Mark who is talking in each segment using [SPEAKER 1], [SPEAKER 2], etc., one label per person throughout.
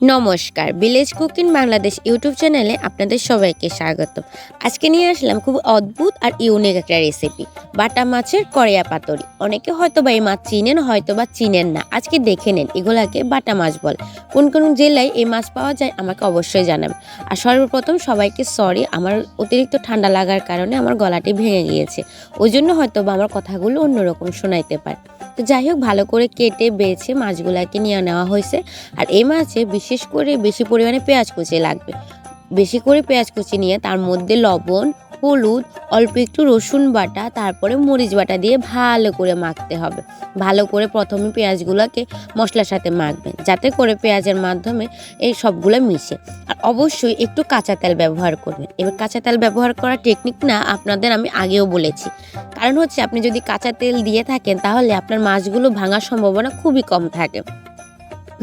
[SPEAKER 1] নমস্কার village cooking Bangladesh YouTube চ্যানেলে আপনাদের সবাইকে স্বাগত। আজকে নিয়ে আসলাম খুব অদ্ভুত আর ইউনিক একটা রেসিপি বাটা মাছের করিয়া পাতরি। অনেকে হয়তো বা এই মাছ চিনেন হয়তো বা চিনেন না। আজকে দেখে নেন এগুলাকে বাটা মাছ বলে। কোন কোন জেলায় এই মাছ পাওয়া যায় আমাকে অবশ্যই জানাবেন। আর সর্বপ্রথম সবাইকে সরি আমার অতিরিক্ত ঠান্ডা লাগার কারণে আমার গলাটি ভেঙে গিয়েছে। ওই জন্য হয়তো বা আমার কথাগুলো অন্যরকম শোনাইতে পারে। তো যাই হোক, ভালো করে কেটে বেছে মাছগুলাকে নিয়ে নেওয়া হয়েছে। আর এই মাছে বিশেষ করে বেশি পরিমাণে পেঁয়াজ কুচি লাগবে। বেশি করে পেঁয়াজ কুচি নিয়ে তার মধ্যে লবণ, হলুদ, অল্প একটু রসুন বাটা, তারপরে মরিচ বাটা দিয়ে ভালো করে মাখতে হবে। ভালো করে প্রথমে পেঁয়াজগুলোকে মশলার সাথে মাখবেন যাতে করে পেঁয়াজের মাধ্যমে এই সবগুলো মিশে। আর অবশ্যই একটু কাঁচা তেল ব্যবহার করবেন। এবার কাঁচা তেল ব্যবহার করার টেকনিক না আপনাদের আমি আগেও বলেছি। কারণ হচ্ছে আপনি যদি কাঁচা তেল দিয়ে থাকেন, তাহলে আপনার মাছগুলো ভাঙার সম্ভাবনা খুবই কম থাকে।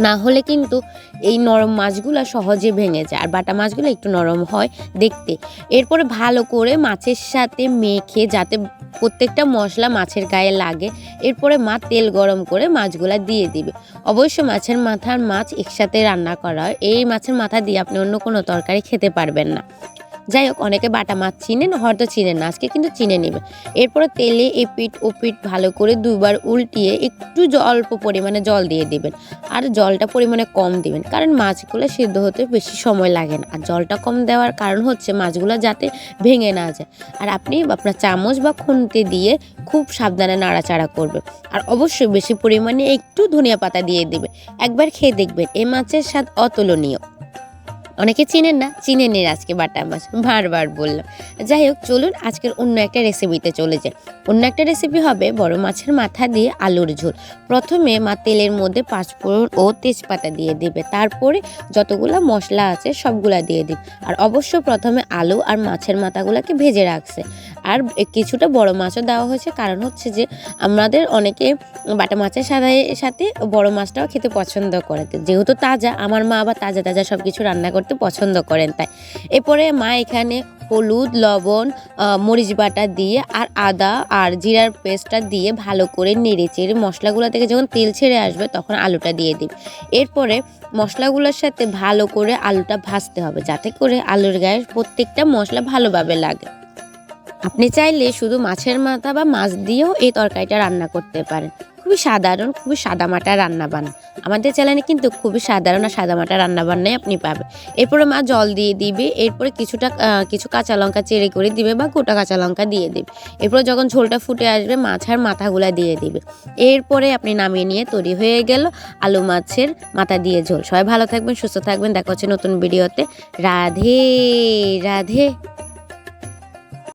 [SPEAKER 1] না হলে কিন্তু এই নরম মাছগুলো সহজে ভেঙে যায়। আর বাটা মাছগুলো একটু নরম হয় দেখতে। এরপরে ভালো করে মাছের সাথে মেখে, যাতে প্রত্যেকটা মশলা মাছের গায়ে লাগে, এরপরে মা তেল গরম করে মাছগুলা দিয়ে দিবে। অবশ্য মাছের মাথার মাছ একসাথে রান্না করা হয়। এই মাছের মাথা দিয়ে আপনি অন্য কোনো তরকারি খেতে পারবেন না। যাই হোক, অনেকে বাটা মাছ চিনেন, হয়তো চিনেন না, আজকে কিন্তু চিনে নেবে। এরপরে তেলে এপিট ওপিট ভালো করে দুবার উল্টিয়ে একটু অল্প পরিমাণে জল দিয়ে দিবেন। আর জলটা পরিমাণে কম দিবেন, কারণ মাছগুলো সিদ্ধ হতে বেশি সময় লাগে না। আর জলটা কম দেওয়ার কারণ হচ্ছে মাছগুলো যাতে ভেঙে না যায়। আর আপনি আপনার চামচ বা খুন্তি দিয়ে খুব সাবধানে নাড়াচাড়া করবেন। আর অবশ্যই বেশি পরিমাণে একটু ধনিয়া পাতা দিয়ে দিবে একবার খেয়ে দেখবেন এই মাছের স্বাদ অতুলনীয়। অনেকে চিনেন না, চিনেন নিন আজকে বাটা মাছ, বারবার বললাম। যাই হোক, চলুন আজকের অন্য একটা রেসিপিতে চলে যাই। অন্য একটা রেসিপি হবে বড় মাছের মাথা দিয়ে আলুর ঝোল। প্রথমে মা তেলের মধ্যে পাঁচফোড়ন ও তেজপাতা দিয়ে দিবে। তারপরে যতগুলো মশলা আছে সবগুলা দিয়ে দিবে। আর অবশ্য প্রথমে আলু আর মাছের মাথাগুলোকে ভেজে রাখছে। আর কিছুটা বড় মাছও দেওয়া হয়েছে। কারণ হচ্ছে যে, আমাদের অনেকে বাটা মাছের সাথে সাথে বড় মাছটাও খেতে পছন্দ করে। যেহেতু তাজা, আমার মা আবার তাজা তাজা সব কিছু রান্না করতে পছন্দ করেন তাই। এরপরে মা এখানে হলুদ, লবণ মরিচ বাটা দিয়ে আর আদা আর জিরার পেস্টটা দিয়ে ভালো করে নেড়ে চেড়ে মশলাগুলো থেকে যখন তেল ছেড়ে আসবে তখন আলুটা দিয়ে দিই এরপরে মশলাগুলোর সাথে ভালো করে আলুটা ভাজতে হবে, যাতে করে আলুর গায়ে প্রত্যেকটা মশলা ভালোভাবে লাগে। আপনি চাইলে শুধু মাছের মাথা বা মাছ দিয়েও এই তরকারিটা রান্না করতে পারেন। খুবই সাধারণ, খুবই সাদামাটা রান্না বান্না। আমাদের চ্যানেলে কিন্তু খুবই সাধারণ আর সাদামাটা রান্না বান্নাই আপনি পাবেন। এরপরে মা জল দিয়ে দিবে, এরপরে কিছুটা কিছু কাঁচা লঙ্কা চেড়ে করে দিবে বা গোটা কাঁচা লঙ্কা দিয়ে দিবে। এরপরে যখন ঝোলটা ফুটে আসবে, মাছ আর মাথাগুলা দিয়ে দিবে। এরপরে আপনি নামিয়ে নিয়ে তৈরি হয়ে গেল আলু মাছের মাথা দিয়ে ঝোল। সবাই ভালো থাকবেন, সুস্থ থাকবেন। দেখা হচ্ছে নতুন ভিডিওতে। রাধে রাধে।